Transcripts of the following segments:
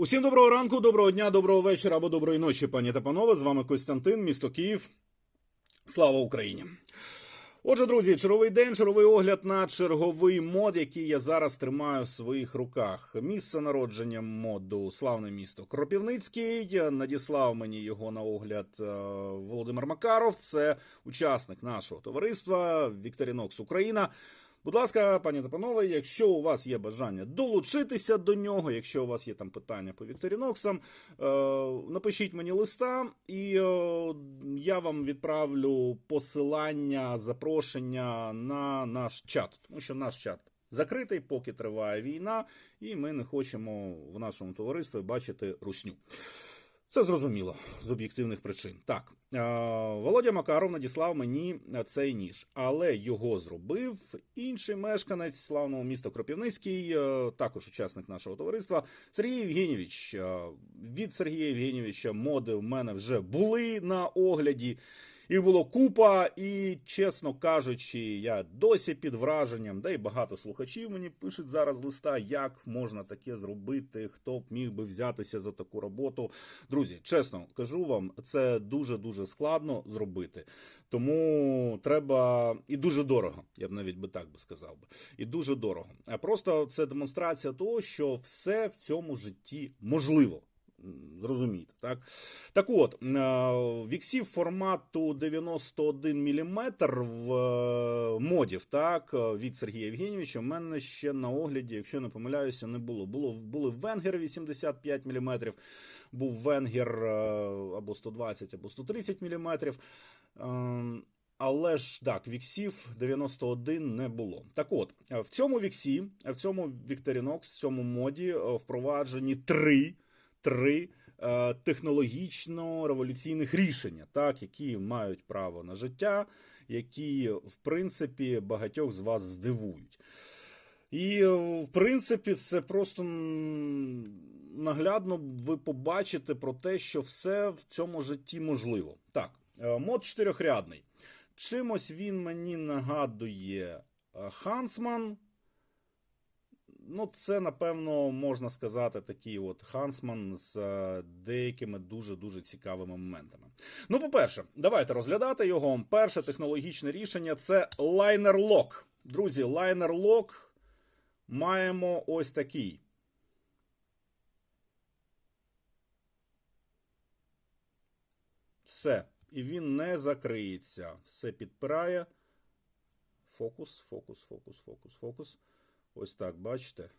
Усім доброго ранку, доброго дня, доброго вечора або доброї ночі, пані та панове. З вами Костянтин, місто Київ. Слава Україні! Отже, друзі, черговий день, черговий огляд на черговий мод, який я зараз тримаю в своїх руках. Місце народження моду славне місто Кропівницький. Надіслав мені його на огляд е, Володимир Макаров. Це учасник нашого товариства Вікторінокс Україна. Будь ласка, пані та панове, якщо у вас є бажання долучитися до нього, якщо у вас є там питання по Вікторіноксам, е, напишіть мені листа, і е, я вам відправлю посилання, запрошення на наш чат, тому що наш чат закритий, поки триває війна, і ми не хочемо в нашому товаристві бачити русню. Це зрозуміло з об'єктивних причин. Так, е, Володя Макаров надіслав мені цей ніж, але його зробив інший мешканець славного міста Кропівницький, е, також учасник нашого товариства, Сергій Євгенійович. Е, Від Сергія Євгенійовича моди в мене вже були на огляді. Їх було купа, і, чесно кажучи, я досі під враженням, да й багато слухачів мені пишуть зараз листа, як можна таке зробити, хто б міг би взятися за таку роботу. Друзі, чесно кажу вам, це дуже-дуже складно зробити. Тому треба і дуже дорого, я б навіть би так би сказав би. І дуже дорого. А просто це демонстрація того, що все в цьому житті можливо. М, так? Так от, е, віксів формату 91 мм в е, модів, так, е, від Сергія Євгенійовича, у мене ще на огляді, якщо не помиляюся, не було. було були Венгер 85 мм, був Венгер або 120, або 130 мм. Але ж так, віксів 91 не було. Так от, в цьому віксі, в цьому Victorinox, в цьому моді впроваджені три, три е, технологічно революційних рішення, так, які мають право на життя, які, в принципі, багатьох з вас здивують. І, в принципі, це просто наглядно ви побачите про те, що все в цьому житті можливо. Так, е, мод чотирьохрядний. Чимось він мені нагадує е, Хансман. Ну, це, напевно, можна сказати, такий от Хансман з е, деякими дуже-дуже цікавими моментами. Ну, по-перше, давайте розглядати його. Перше технологічне рішення це лайнер лок. Друзі, лайнер лок маємо ось такий. Все. І він не закриється. Все підпирає. Фокус, фокус, фокус, фокус, фокус. Ось так, бачите?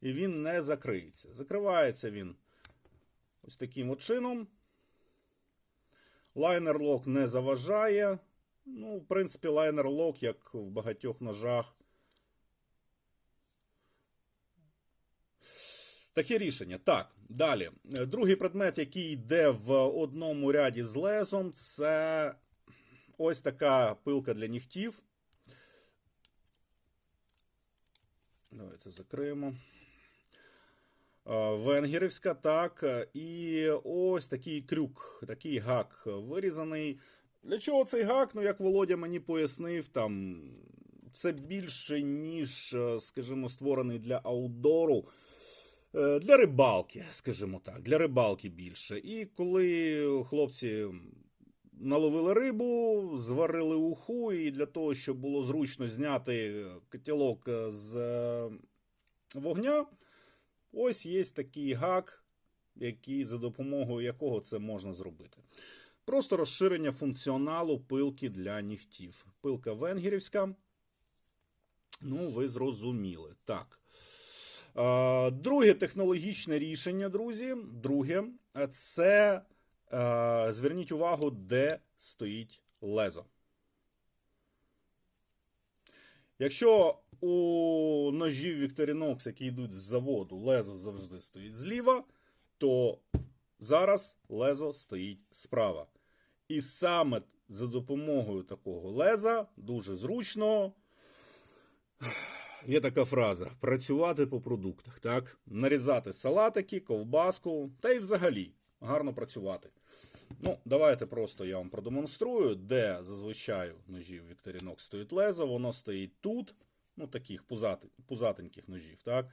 І він не закриється. Закривається він ось таким от чином. Лайнер лок не заважає. Ну, в принципі, лайнер лок, як в багатьох ножах. Таке рішення. Так, далі. Другий предмет, який йде в одному ряді з лезом, це ось така пилка для нігтів. Давайте закриємо. Венгерівська, так. І ось такий крюк, такий гак вирізаний. Для чого цей гак? Ну, як Володя мені пояснив, там це більше, ніж, е, скажімо, створений для аудору. Е, Для рибалки, скажімо так, для рибалки більше. І коли хлопці наловили рибу, зварили уху, і для того, щоб було зручно зняти котілок з е, вогня, ось є такий гак, який, за допомогою якого це можна зробити. Просто розширення функціоналу пилки для нігтів. Пилка венгерівська. Ну, ви зрозуміли. Так. Е, Друге технологічне рішення, друзі. Друге, е, це е, зверніть увагу, де стоїть лезо. Якщо у ножів Victorinox, які йдуть з заводу, лезо завжди стоїть зліва, то зараз лезо стоїть справа. І саме за допомогою такого леза дуже зручно Є така фраза: працювати по продуктах, так? Нарізати салатики, ковбаску, та й взагалі гарно працювати. Ну, давайте просто я вам продемонструю, де зазвичай ножів Victorinox стоїть лезо. Воно стоїть тут, ну таких пузатеньких ножів. Так?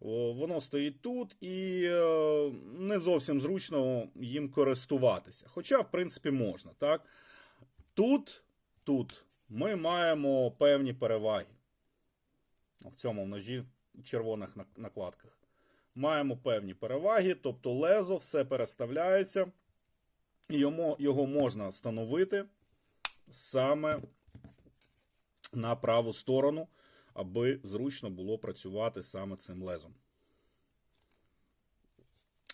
Воно стоїть тут і е, не зовсім зручно їм користуватися. Хоча, в принципі, можна. Так? Тут, тут ми маємо певні переваги. В цьому ножі в червоних накладках. Маємо певні переваги, тобто лезо все переставляється, і йому, його можна встановити саме на праву сторону, аби зручно було працювати саме цим лезом.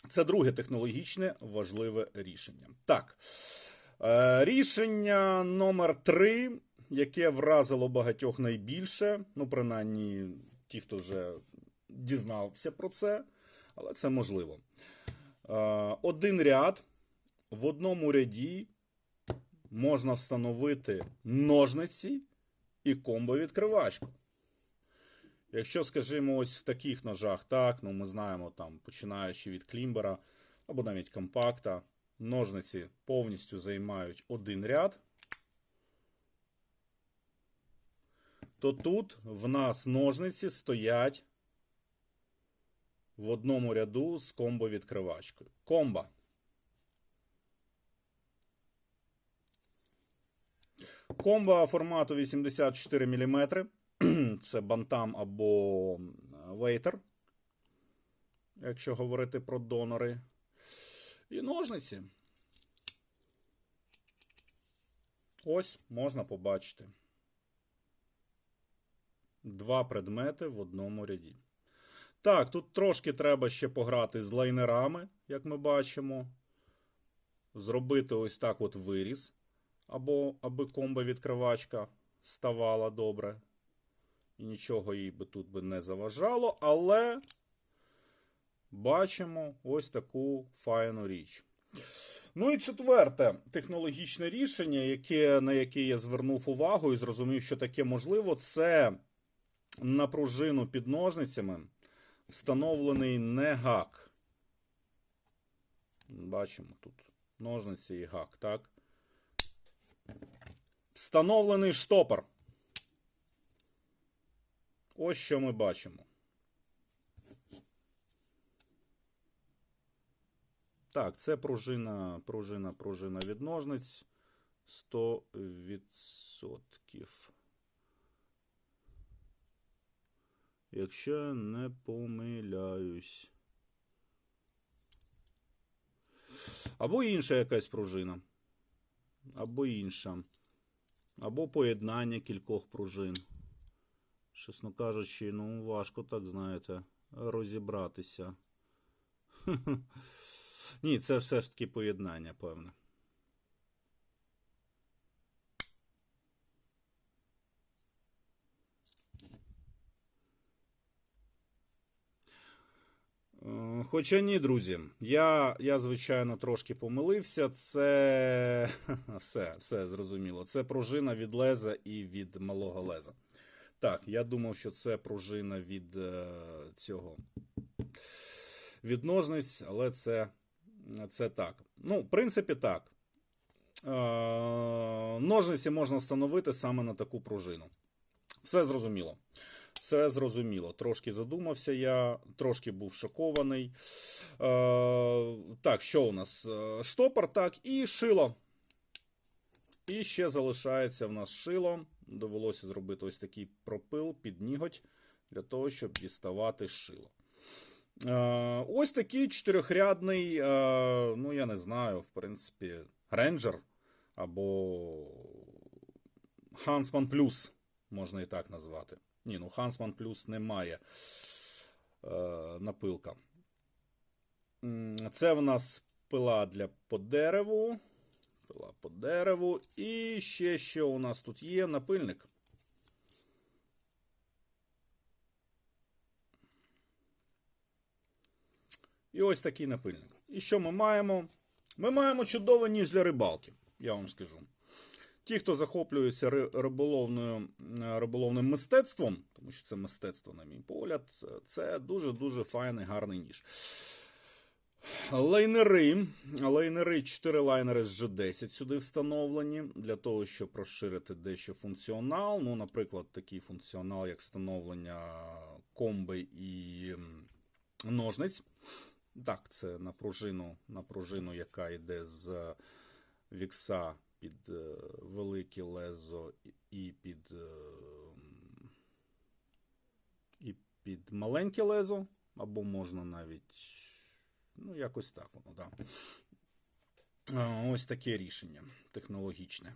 Це друге технологічне важливе рішення. Так, е, рішення номер три, яке вразило багатьох найбільше, ну, принаймні, ті, хто вже дізнався про це, але це можливо. Е, Один ряд в одному ряді можна встановити ножниці і комбо-відкривачку. Якщо, скажімо, ось в таких ножах, так, ну ми знаємо, там, починаючи від клімбера або навіть компакта, ножниці повністю займають один ряд, то тут в нас ножниці стоять в одному ряду з комбо-відкривачкою. Комба. Комба формату 84 мм. Це бантам або вейтер, якщо говорити про донори. І ножниці. Ось можна побачити. Два предмети в одному ряді. Так, тут трошки треба ще пограти з лайнерами, як ми бачимо. Зробити ось так от виріз, або аби комбо-відкривачка ставала добре. І нічого їй би тут би не заважало, але бачимо ось таку файну річ. Ну і четверте технологічне рішення, яке, на яке я звернув увагу і зрозумів, що таке можливо, це на пружину під ножницями встановлений не гак. Бачимо тут ножниці і гак, так? Встановлений штопор. Ось що ми бачимо. Так, це пружина, пружина, пружина від ножниць 100%. Якщо не помиляюсь. Або інша якась пружина. Або інша. Або поєднання кількох пружин. Чесно кажучи, ну важко так, знаєте, розібратися. Ні, це все ж таки поєднання, певне. Хоча ні, друзі, я, я звичайно трошки помилився. Це все, все зрозуміло. Це пружина від леза і від малого леза. Так, я думав, що це пружина від е, цього від ножниць, але це, це так. Ну, в принципі, так. Е, ножниці можна встановити саме на таку пружину. Все зрозуміло. Все зрозуміло. Трошки задумався я, трошки був шокований. Е, так, що у нас? Е, Штопор, так, і шило. І ще залишається в нас шило. Довелося зробити ось такий пропил під ніготь для того, щоб діставати шило. Е, ось такий чотирьохрядний, е, ну я не знаю, в принципі, рейнджер або Huntsman Plus, можна і так назвати. Ні, ну Huntsman Plus немає е, напилка. Це в нас пила для по дереву. Пила по дереву. І ще що у нас тут є напильник. І ось такий напильник. І що ми маємо? Ми маємо чудовий ніж для рибалки, я вам скажу. Ті, хто захоплюється риболовною, е, риболовним мистецтвом, тому що це мистецтво, на мій погляд, це дуже-дуже файний, гарний ніж. Лайнери. Лайнери, 4 лайнери з G10 сюди встановлені для того, щоб розширити дещо функціонал. Ну, наприклад, такий функціонал, як встановлення комби і ножниць. Так, це на пружину, на пружину, яка йде з вікса під е, велике лезо і під, е, і під маленьке лезо, або можна навіть. Ну, якось так воно. Да. Ось таке рішення технологічне.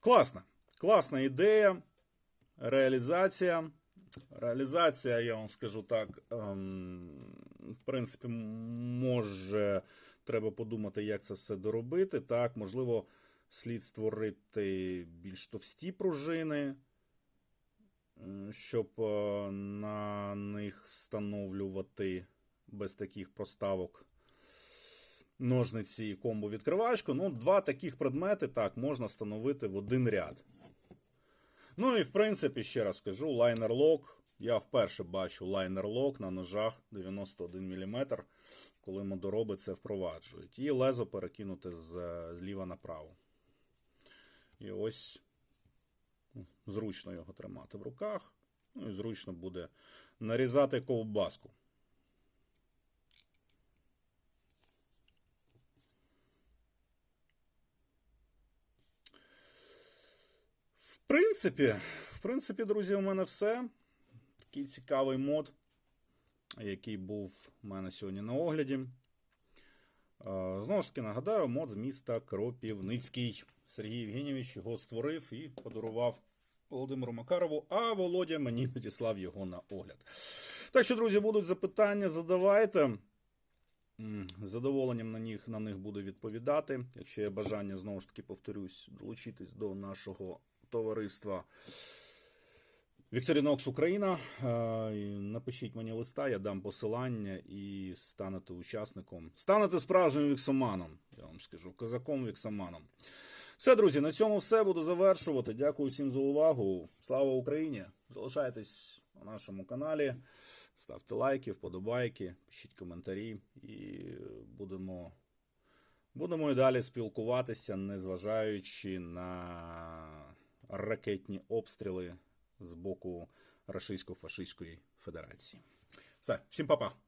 Класна. Класна ідея. Реалізація. Реалізація, я вам скажу так, ем, в принципі, може, треба подумати, як це все доробити. Так, можливо, слід створити більш товсті пружини, щоб е, на них встановлювати без таких проставок ножниці і комбо відкривачку. Ну, два таких предмети так можна встановити в один ряд. Ну і в принципі, ще раз скажу, лайнер-лок. Я вперше бачу лайнер-лок на ножах 91 мм, коли модороби це впроваджують. І лезо перекинути зліва направо. І ось ну, зручно його тримати в руках. Ну і зручно буде нарізати ковбаску. В принципі, в принципі, друзі, у мене все. Такий цікавий мод, який був у мене сьогодні на огляді. Знову ж таки, нагадаю, мод з міста Кропівницький. Сергій Євгенійович його створив і подарував Володимиру Макарову, а Володя мені надіслав його на огляд. Так що, друзі, будуть запитання, задавайте. З задоволенням на них, на них буду відповідати. Якщо є бажання, знову ж таки, повторюсь, долучитись до нашого товариства Вікторінокс Україна. Е, Напишіть мені листа, я дам посилання і станете учасником. Станете справжнім віксоманом, я вам скажу, козаком віксоманом. Все, друзі, на цьому все буду завершувати. Дякую всім за увагу. Слава Україні! Залишайтесь на нашому каналі, ставте лайки, вподобайки, пишіть коментарі і будемо, будемо і далі спілкуватися, незважаючи на ракетні обстріли з боку Російсько-фашистської Федерації. Все, всім па-па!